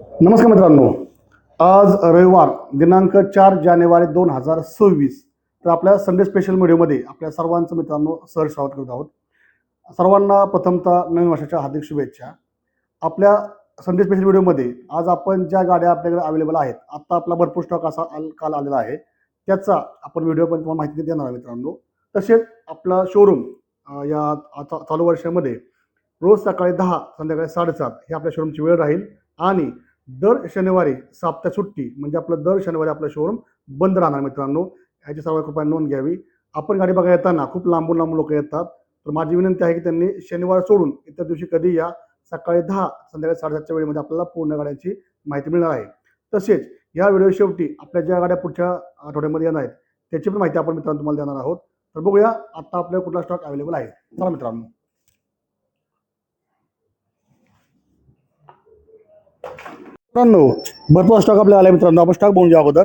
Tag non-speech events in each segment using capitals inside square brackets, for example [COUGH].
नमस्कार मित्रांनो. आज रविवार दिनांक चार जानेवारी दोन हजार सव्वीस. तर आपल्या संडे स्पेशल व्हिडिओमध्ये आपल्या सर्वांचं मित्रांनो सर स्वागत करत आहोत. सर्वांना प्रथमतः नवीन वर्षाच्या हार्दिक शुभेच्छा. आपल्या संडे स्पेशल व्हिडिओमध्ये आज आपण ज्या गाड्या आपल्याकडे अवेलेबल आहेत आत्ता आपला भरपूर स्टॉक असा आल काल आलेला आहे. त्याचा आपण व्हिडिओ पण तुम्हाला माहिती देणार आहे मित्रांनो. तसेच आपला शोरूम या चालू वर्षामध्ये रोज सकाळी दहा संध्याकाळी साडेसात हे आपल्या शोरूमची वेळ राहील. आणि दर शनिवारी साप्ताह सुट्टी म्हणजे आपलं दर शनिवारी आपलं शोरूम बंद राहणार मित्रांनो. याची सर्व कृपया नोंद घ्यावी. आपण गाडी बघायला येताना खूप लांबून लांबून लोक येतात. तर माझी विनंती आहे की त्यांनी शनिवार सोडून इतर दिवशी कधी या सकाळी दहा संध्याकाळी साडेसातच्या वेळेमध्ये आपल्याला पूर्ण गाड्यांची माहिती मिळणार आहे. तसेच या व्हिडिओ शेवटी आपल्या ज्या गाड्या पुढच्या आठवड्यामध्ये येणार आहेत त्याची पण माहिती आपण मित्रांनो तुम्हाला देणार आहोत. तर बघूया आता आपल्याला कुठला स्टॉक अवेलेबल आहे. चला मित्रांनो. मित्रांनो भरपूर स्टॉक आपल्याला आला आहे मित्रांनो. आपण स्टॉक बघून घ्या अगोदर.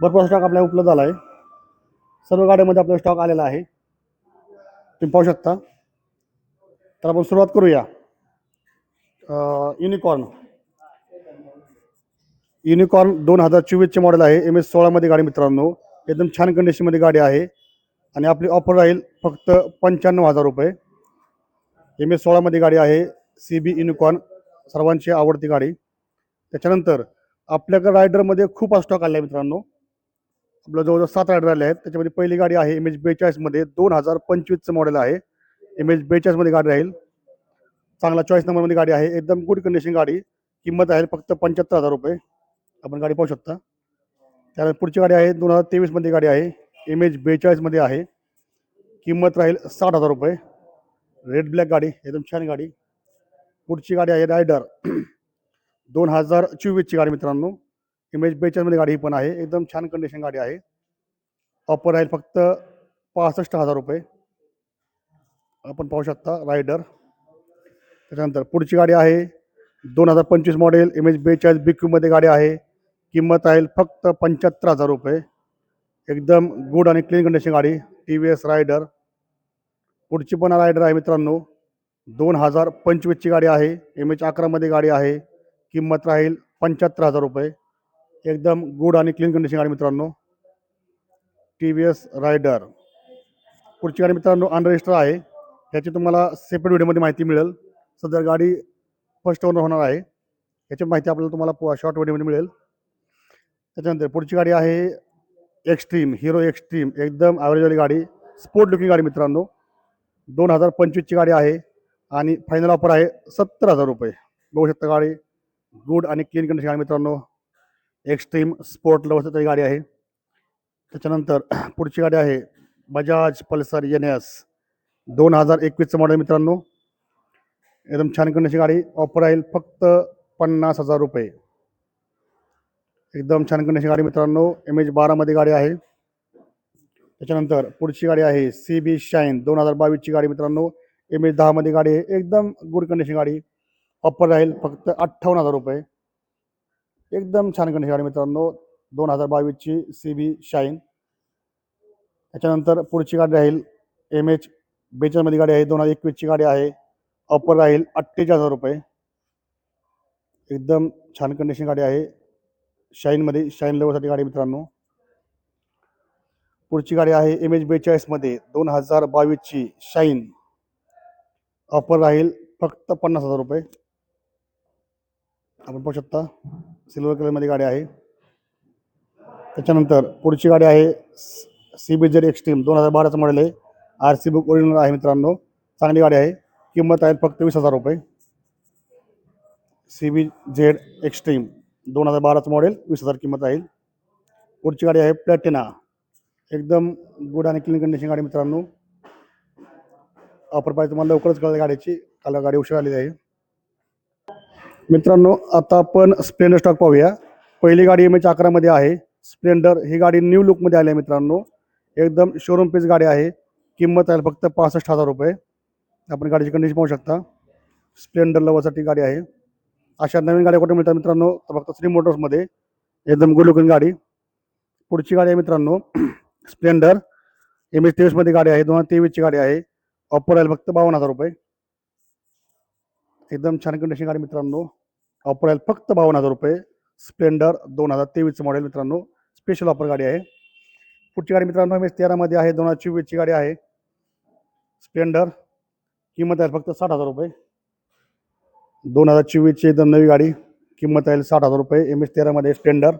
भरपूर स्टॉक आपल्याला उपलब्ध आला आहे सर्व गाड्यामध्ये आपला स्टॉक आलेला आहे. तुम्ही पाहू शकता. तर आपण सुरुवात करूया. युनिकॉर्न युनिकॉर्न दोन हजार चोवीसचे मॉडेल आहे. एम एस सोळामध्ये गाडी मित्रांनो. एकदम छान कंडिशनमध्ये गाडी आहे. आणि आपली ऑफर राहील फक्त पंच्याण्णव हजार रुपये. एम एस सोळामध्ये गाडी आहे. सी बी युनिकॉर्न सर्वांची आवडती गाडी. त्याच्यानंतर आपल्याकडे रायडरमध्ये खूप स्टॉक आला आहे मित्रांनो. आपलं जवळजवळ सात रायडर आले आहेत. त्याच्यामध्ये पहिली गाडी आहे एम एच बेचाळीसमध्ये दोन हजार पंचवीसचं मॉडेल आहे. एम एच बेचाळीसमध्ये गाडी राहील. चांगला चॉईस नंबरमध्ये गाडी आहे. एकदम गुड कंडिशन गाडी. किंमत आहे फक्त पंच्याहत्तर हजार रुपये. आपण गाडी पाहू शकता. त्यानंतर पुढची गाडी आहे दोन हजार तेवीसमध्ये गाडी आहे. एम एच बेचाळीसमध्ये आहे. किंमत राहील साठ हजार रुपये. रेड ब्लॅक गाडी. एकदम छान गाडी. पुढची गाडी आहे रायडर दोन हजार चोवीसची गाडी मित्रांनो. एम एच बेचाळीसमध्ये गाडी पण आहे. एकदम छान कंडिशन गाडी आहे. ऑफर राहील फक्त पासष्ट हजार रुपये. आपण पाहू शकता रायडर त्याच्यानंतर पुढची गाडी आहे. दोन हजार पंचवीस मॉडेल एम एच बेचाळीस बी क्यूमध्ये गाडी आहे. किंमत राहील फक्त पंच्याहत्तर हजार रुपये. एकदम गुड आणि क्लीन कंडिशन गाडी. टी व्ही एस रायडर पुढची पण रायडर आहे मित्रांनो. दोन हजार पंचवीसची गाडी आहे. एम एच अकरामध्ये गाडी आहे. किंमत राहील पंच्याहत्तर हजार रुपये. एकदम गुड आणि क्लीन कंडिशन गाडी मित्रांनो. टी व्ही एस रायडर पुढची गाडी मित्रांनो अनरजिस्टर आहे. ह्याची तुम्हाला सेपरेट व्हिडिओमध्ये माहिती मिळेल. सध्या गाडी फर्स्ट ओनर होणार आहे याची माहिती आपल्याला तुम्हाला शॉर्ट व्हिडिओमध्ये मिळेल. त्याच्यानंतर पुढची गाडी आहे एक्स्ट्रीम हिरो एक्स्ट्रीम एकदम ॲव्हरेजवाली गाडी स्पोर्ट लुकिंग गाडी मित्रांनो. दोन हजार पंचवीसची गाडी आहे आणि फायनल ऑफर आहे सत्तर हजार रुपये. बघू शकता गाडी. गुड आणि क्लीन कंडिशन गाडी मित्रांनो. एक्स्ट्रीम स्पोर्ट लवसची गाडी आहे. त्याच्यानंतर [CLEARS THROAT] पुढची गाडी आहे बजाज पल्सर एन एस दोन हजार एकवीसचं मॉडेल मित्रांनो. एकदम छान कंडिशन गाडी. ऑफर राहील फक्त पन्नास हजार रुपये. एकदम छान कंडिशन गाडी मित्रांनो. एम एच बारामध्ये गाडी आहे. त्याच्यानंतर पुढची गाडी आहे सी बी शाईन दोन हजार बावीसची गाडी मित्रांनो. एम एच दहामध्ये गाडी आहे. एकदम गुड कंडिशन गाडी. ऑफर राहील फक्त अठ्ठावन्न हजार रुपये. एकदम छान कंडिशन गाडी मित्रांनो. दोन हजार बावीसची सी बी शाईन त्याच्यानंतर पुढची गाडी राहील एम एच बेचाळीसमध्ये गाडी आहे दोन हजार एकवीसची गाडी आहे. ऑफर राहील अठ्ठेचाळीस हजार रुपये. एकदम छान कंडिशन गाडी आहे. शाईनमध्ये शाईन लेवलसाठी गाडी मित्रांनो. पुढची गाडी आहे एम एच बेचाळीसमध्ये दोन हजार बावीसची शाईन ऑफर राहील फक्त पन्नास हजार रुपये. आपण पाहू शकता सिल्वर कलरमध्ये गाडी आहे. त्याच्यानंतर पुढची गाडी आहे सी बी जेड एक्स्ट्रीम दोन हजार बाराचं मॉडेल आहे. आर सी बुक ओरिजिनल आहे मित्रांनो. चांगली गाडी आहे. किंमत आहे फक्त वीस हजार रुपये. सी बी झेड एक्स्ट्रीम दोन हजार बाराचं मॉडेल वीस हजार किंमत आहे. पुढची गाडी आहे प्लॅटिना एकदम गुड आणि क्लीन कंडिशन गाडी मित्रांनो. ऑफर पाहिजे तुम्हाला लवकरच कळलं गाडीची. काल गाडी उशीर आलेली आहे. मित्रांनो आता आपण स्प्लेंडर स्टॉक पाहूया. पहिली गाडी एम एच अकरामध्ये आहे. स्प्लेंडर ही गाडी न्यू लुकमध्ये आली आहे मित्रांनो. एकदम शोरूम पीस गाडी आहे. किंमत आहे फक्त पासष्ट हजार रुपये. आपण गाडीची कंडिशन पाहू शकता. स्प्लेंडर लवरसाठी गाडी आहे. अशा नवीन गाड्या कुठे मिळतात मित्रांनो? तर फक्त श्री मोटर्समध्ये एकदम गुड लुकिंग गाडी. पुढची गाडी आहे मित्रांनो. स्प्लेंडर एम एच तेवीसमध्ये गाडी आहे. दोन हजार तेवीसची गाडी आहे. ऑफर आहे फक्त बावन्न हजार रुपये. एकदम छान कंडिशन गाडी मित्रांनो. ऑफर आहे फक्त बावन्न हजार रुपये. स्प्लेंडर दोन हजार तेवीसचं मॉडेल मित्रांनो. स्पेशल ऑफर गाडी आहे. पुढची गाडी मित्रांनो एम एस तेरामध्ये आहे. दोन हजार चोवीसची गाडी आहे. स्प्लेंडर किंमत आहे फक्त साठ हजार रुपये. दोन हजार चोवीसची एकदम नवी गाडी. किंमत आहे साठ हजार रुपये. एम एस तेरामध्ये स्प्लेंडर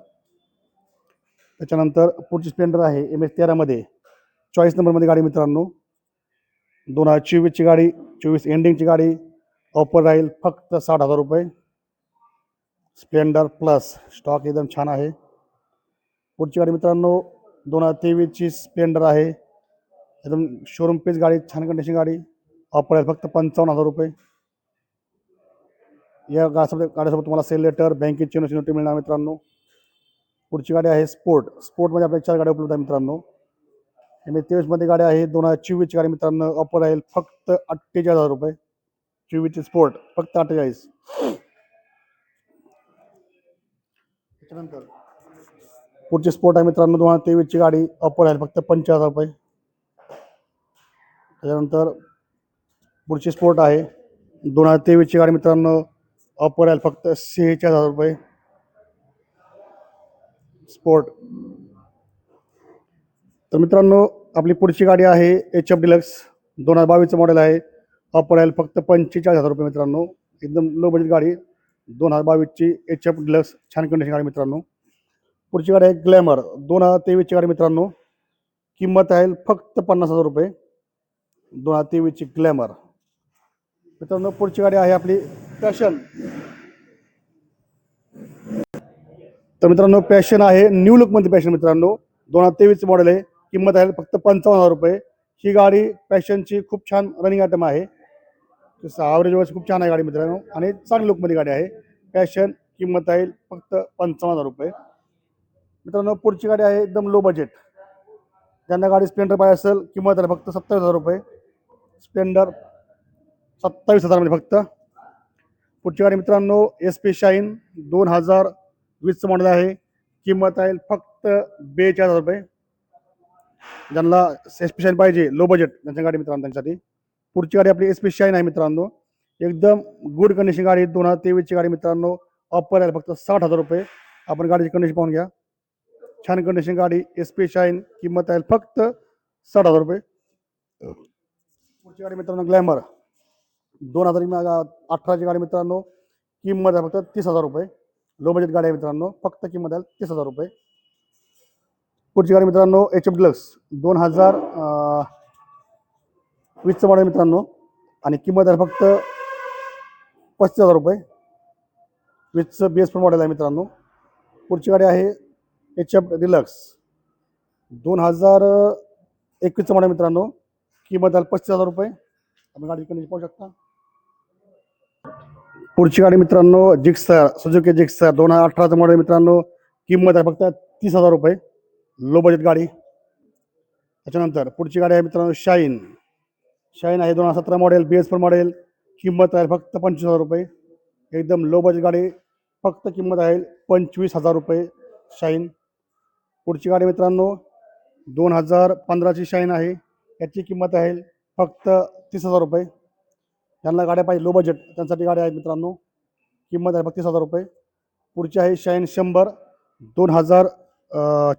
त्याच्यानंतर पुढची स्प्लेंडर आहे. एम एस तेरामध्ये. चॉईस नंबरमध्ये गाडी मित्रांनो. दोन हजार चोवीसची गाडी चोवीस एंडिंगची गाडी. ऑफर राहील फक्त साठ हजार रुपये. स्प्लेंडर प्लस स्टॉक एकदम छान आहे. पुढची गाडी मित्रांनो दोन हजार तेवीसची स्प्लेंडर आहे. एकदम शोरूम पेज गाडी छान कंडिशन गाडी. ऑफर आहे फक्त पंचावन्न हजार रुपये. या गाडीसोबत गाडीसोबत तुम्हाला सेल लेटर बँकेची नोटी मिळणार मित्रांनो. पुढची गाडी आहे स्पोर्ट स्पोर्टमध्ये आपल्या चार गाड्या उपलब्ध आहे मित्रांनो. एम एस तेवीसमध्ये गाडी आहे. दोन हजार चोवीसची गाडी मित्रांनो ऑफर राहील फक्त अठ्ठेचाळीस हजार रुपये. चोवीसची स्पोर्ट फक्त अठ्ठेचाळीस त्याच्यानंतर? पुढची स्पोर्ट आहे मित्रांनो दोन हजार तेवीसची गाडी ऑफर आहे फक्त हजार रुपये. त्याच्यानंतर पुढची स्पोर्ट आहे दोन हजार तेवीसची गाडी मित्रांनो ऑफर आहे फक्त सेहेचाळीस हजार रुपये. स्पोर्ट तर मित्रांनो आपली पुढची गाडी आहे एच एफ डिलक्स दोन हजार बावीसचं मॉडेल आहे. ऑफर पडेल फक्त पंचेचाळीस हजार रुपये मित्रांनो. एकदम लो बजेट गाडी दोन हजार बावीसची एच एफ डिलक्स छान कंडिशन गाडी मित्रांनो. पुढची गाडी आहे ग्लॅमर दोन हजार तेवीसची गाडी मित्रांनो. किंमत आहे फक्त पन्नास हजार रुपये. दोन हजार तेवीसची ग्लॅमर मित्रांनो पुढची गाडी आहे आपली पॅशन तर मित्रांनो पॅशन आहे न्यू लुकमध्ये पॅशन मित्रांनो. दोन हजार तेवीसचं मॉडेल आहे. किंमत आहे फक्त पंचावन्न हजार रुपये. ही गाडी पॅशनची खूप छान रनिंग आयटम आहे. तसं ॲव्हरेज वगैरे खूप छान आहे गाडी मित्रांनो. आणि चांगली लुकमध्ये गाडी आहे. पॅशन किंमत आहे फक्त पंचावन्न हजार रुपये. मित्रांनो पुढची गाडी आहे एकदम लो बजेट ज्यांना गाडी स्प्लेंडर पाहिजे असेल किंमत आहे फक्त सत्तावीस हजार रुपये. स्प्लेंडर सत्तावीस हजारमध्ये फक्त. पुढची गाडी मित्रांनो एस पी शाईन दोन हजार वीसचं मॉडेल आहे. किंमत आहे फक्त बेचाळीस हजार रुपये. ज्यांना एस पी शाईन पाहिजे लो बजेट त्यांच्या गाडी मित्रांनो त्यांच्यासाठी. पुढची गाडी आपली एस पी शाईन आहे मित्रांनो? एकदम गुड कंडिशन गाडी दोन हजार तेवीसची गाडी मित्रांनो. ऑफर आहे फक्त साठ हजार रुपये. आपण गाडीची कंडिशन पाहून घ्या. छान कंडिशन गाडी एस पी शाईन किंमत आहे फक्त साठ हजार रुपये. पुढची गाडी मित्रांनो ग्लॅमर दोन हजार अठराची गाडी मित्रांनो किंमत आहे फक्त तीस हजार रुपये. लो बजेट गाडी आहे मित्रांनो फक्त किंमत आहे तीस हजार रुपये. पुढची गाडी मित्रांनो एच एफ डिलक्स दोन हजार वीसचं मॉडेल मित्रांनो. आणि किंमत आहे फक्त पस्तीस हजार रुपये. वीसचं बी एस फोर मॉडेल आहे मित्रांनो. पुढची गाडी आहे एच एफ डिलक्स दोन हजार एकवीसचं मॉडेल मित्रांनो. किंमत आहे पस्तीस हजार रुपये. आपण गाडी कंडिशन पाहू शकता. पुढची गाडी मित्रांनो जिक्सर सुजुकी जिक्सर दोन हजार अठराचं मॉडेल मित्रांनो. किंमत आहे फक्त तीस हजार रुपये. लो बजेट गाडी. त्याच्यानंतर पुढची गाडी आहे मित्रांनो शाईन शाईन आहे दोन हजार सतरा model B S four model किंमत आहे फक्त पंचवीस हजार रुपये. एकदम लो बजेट गाडी फक्त किंमत आहे पंचवीस हजार रुपये शाईन पुढची गाडी मित्रांनो दोन हजार पंधराची शाईन आहे. याची किंमत आहे फक्त तीस हजार रुपये. ज्यांना गाड्या पाहिजे लो बजेट त्यांसाठी गाड्या आहेत मित्रांनो. किंमत आहे फक्त तीस हजार रुपये. पुढची आहे शाईन शंभर दोन हजार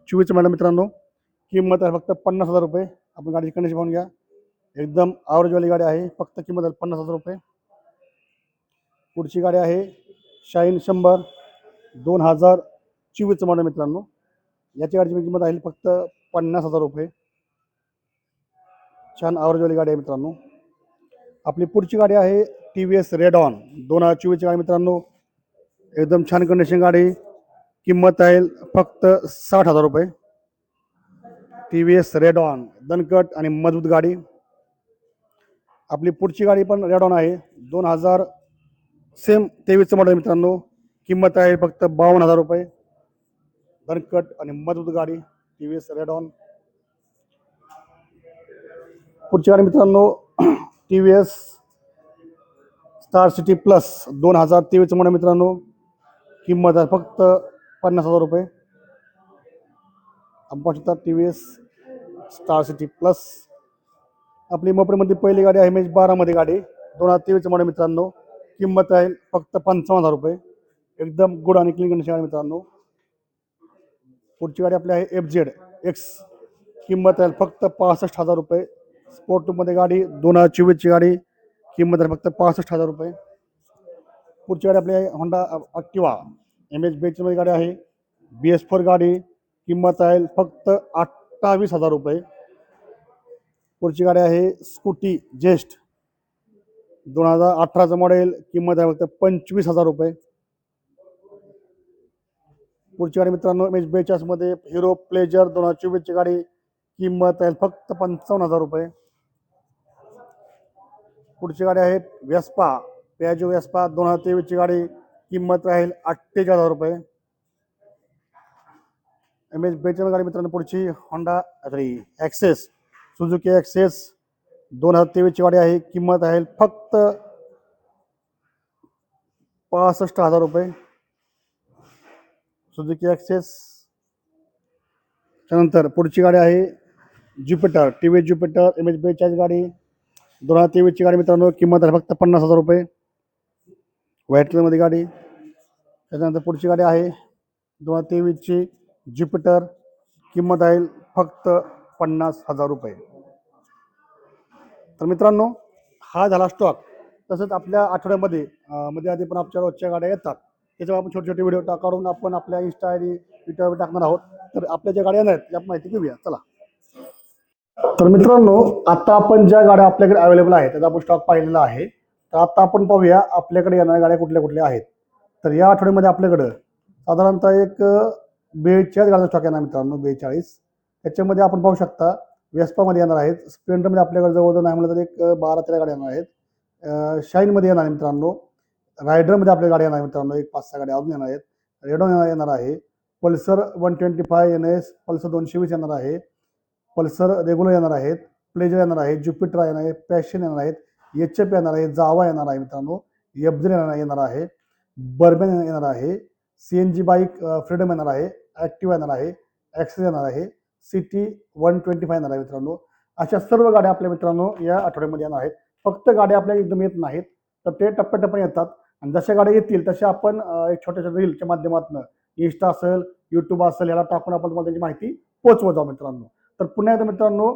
चोवीस मॅडम मित्रांनो. किंमत आहे फक्त पन्नास हजार रुपये. आपण गाडीची कंडिशन पाहून घ्या. एकदम आवरेजवाली गाडी आहे. फक्त किंमत आहे पन्नास हजार रुपये. पुढची गाडी आहे शाईन शंभर दोन हजार चोवीसचं मॉडेल मित्रांनो. याची गाडीची किंमत आहे फक्त पन्नास हजार रुपये. छान आवरेजवाली गाडी आहे मित्रांनो. आपली पुढची गाडी आहे T V S Radeon दोन हजार चोवीसची गाडी मित्रांनो. एकदम छान कंडिशन गाडी. किंमत आहे फक्त साठ हजार रुपये. T V S Radeon दणकट आणि मजबूत गाडी. आपली पुढची गाडी पण रेडॉन आहे. दोन हजार सेम तेवीसचं मॉडेल मित्रांनो. किंमत आहे फक्त बावन्न हजार रुपये. दणकट आणि मजबूत गाडी टी व्ही एस रेडॉन पुढची गाडी मित्रांनो T V S Star City Plus दोन हजार तेवीसचं मॉडेल मित्रांनो. किंमत आहे फक्त पन्नास हजार रुपये. आपण पाहू शकता T V S Star City Plus आपली मोपडीमध्ये पहिली गाडी आहे एम एच बारामध्ये गाडी. दोन हजार तेवीस मॉडेल मित्रांनो. किंमत आहे फक्त पंचावन्न हजार रुपये. एकदम गुड आणि क्लीन कंडिशन गाडी मित्रांनो. पुढची गाडी आपली आहे एफ जेड एक्स किंमत आहे फक्त पासष्ट हजार रुपये. स्पोर्टमध्ये गाडी दोन हजार चोवीसची गाडी. किंमत आहे फक्त पासष्ट हजार रुपये. पुढची गाडी आपली आहे होंडा ॲक्टिवा एम एच बेचमध्ये गाडी आहे. बी एस फोर गाडी. किंमत आहे फक्त अठ्ठावीस हजार रुपये. पुढची गाडी आहे स्कूटी जेस्ट दोन हजार अठराचं मॉडेल किंमत आहे फक्त पंचवीस हजार रुपये. पुढची गाडी मित्रांनो एम एच बेचाळीसमध्ये हिरो प्लेजर दोन हजार चोवीसची गाडी किंमत आहे फक्त पंचावन्न हजार रुपये. पुढची गाडी आहे व्यस्पा प्याजो व्यस्पा दोन हजार तेवीसची गाडी किंमत राहील अठ्ठेचाळीस हजार रुपये. एम एच बेचाळीस गाडी मित्रांनो पुढची Honda sorry Access Suzuki Access दोन हजार तेवीसची गाडी आहे. किंमत आहे फक्त पासष्ट हजार रुपये. सुझुकी ॲक्सेस त्यानंतर पुढची गाडी आहे Jupiter T V Jupiter M H बेचाळीस गाडी. दोन हजार तेवीसची गाडी मित्रांनो किंमत आहे फक्त पन्नास हजार रुपये. व्हाईट कलरमध्ये गाडी. त्याच्यानंतर पुढची गाडी आहे दोन हजार तेवीसची ज्युपिटर. किंमत आहे फक्त पन्नास हजार रुपये. तर मित्रांनो हा झाला स्टॉक तसंच आपल्या आठवड्यामध्ये मध्ये आधी पण आपल्या रोजच्या गाड्या येतात. त्याच्यावर आपण छोटे छोटे व्हिडिओ टा काढून आपण आपल्या इन्स्टा आय डी ट्विटरवर टाकणार आहोत. तर आपल्या ज्या गाड्या आहेत या माहिती घेऊया. चला. तर मित्रांनो आता आपण ज्या गाड्या आपल्याकडे अवेलेबल आहेत त्याचा आपण स्टॉक पाहिलेला आहे. तर आता आपण पाहूया आपल्याकडे येणाऱ्या गाड्या कुठल्या कुठल्या आहेत. तर या आठवड्यामध्ये आपल्याकडं साधारणतः एक बेचाळीस गाड्याचा स्टॉक येणार मित्रांनो बेचाळीस. त्याच्यामध्ये आपण पाहू शकता वेस्पामध्ये येणार आहेत स्प्लेंडरमध्ये आपल्याकडे जवळजवळ नाही म्हणलं तर एक बारा तेरा गाड्या येणार आहेत शाईनमध्ये येणार आहे मित्रांनो रायडरमध्ये आपल्या गाड्या येणार आहे मित्रांनो एक पाच सहा गाड्या अजून येणार आहेत रेडॉन येणार येणार आहे Pulsar one twenty five N S Pulsar दोनशे वीस येणार आहे पल्सर रेग्युलर येणार आहेत प्लेजर येणार आहे ज्युपिटर येणार आहे पॅशन येणार आहेत एच एफ येणार आहे जावा येणार आहे मित्रांनो एफजेर येणार येणार आहे बर्बेन येणार आहे C N G bike Freedom येणार आहे ॲक्टिव्ह येणार आहे ॲक्सेस येणार आहे सिटी वन ट्वेंटी फाय येणार आहे मित्रांनो. अशा सर्व गाड्या आपल्या मित्रांनो या आठवड्यामध्ये येणार आहेत. फक्त गाड्या आपल्या एकदम येत नाहीत तर ते टप्प्याटप्प्याने येतात. आणि जशा गाड्या येतील तशा आपण एक छोट्या छोट्या रीलच्या माध्यमातून इन्स्टा असेल यूट्यूब असेल याला टाकून आपण तुम्हाला त्याची माहिती पोचवत जाऊ मित्रांनो. तर पुन्हा एकदा मित्रांनो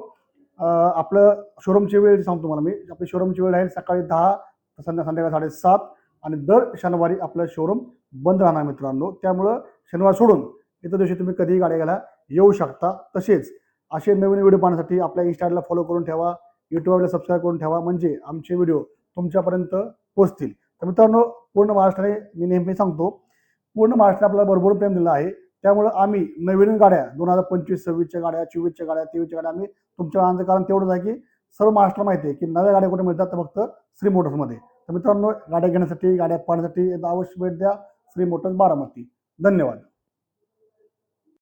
आपलं शोरूमची वेळ सांगतो तुम्हाला मी आपली शोरूमची वेळ आहे सकाळी दहा तर संध्या संध्याकाळी साडेसात आणि दर शनिवारी आपलं शोरूम बंद राहणार मित्रांनो. त्यामुळं शनिवार सोडून इतर दिवशी तुम्ही कधीही गाड्या घ्यायला येऊ शकता. तसेच असे नवीन व्हिडिओ पाहण्यासाठी आपल्या इंस्टाग्रामला फॉलो करून ठेवा यूट्यूबला सबस्क्राईब करून ठेवा. म्हणजे आमचे व्हिडिओ तुमच्यापर्यंत पोहोचतील. तर मित्रांनो पूर्ण महाराष्ट्राने मी नेहमी सांगतो पूर्ण महाराष्ट्राने आपल्याला भरभरून प्रेम दिलं आहे. त्यामुळं आम्ही नवीन गाड्या दोन हजार पंचवीस सव्वीसच्या गाड्या चोवीसच्या गाड्या तेवीसच्या गाड्या आम्ही तुमच्या आणायचं कारण तेवढंच आहे की सर्व महाराष्ट्र माहिती आहे की नव्या गाड्या कुठे मिळतात तर फक्त श्री मोटर्समध्ये तर मित्रांनो गाड्या घेण्यासाठी गाड्या पाहण्यासाठी एकदा अवश्य भेट द्या. श्री मोटर्स बारामती. धन्यवाद.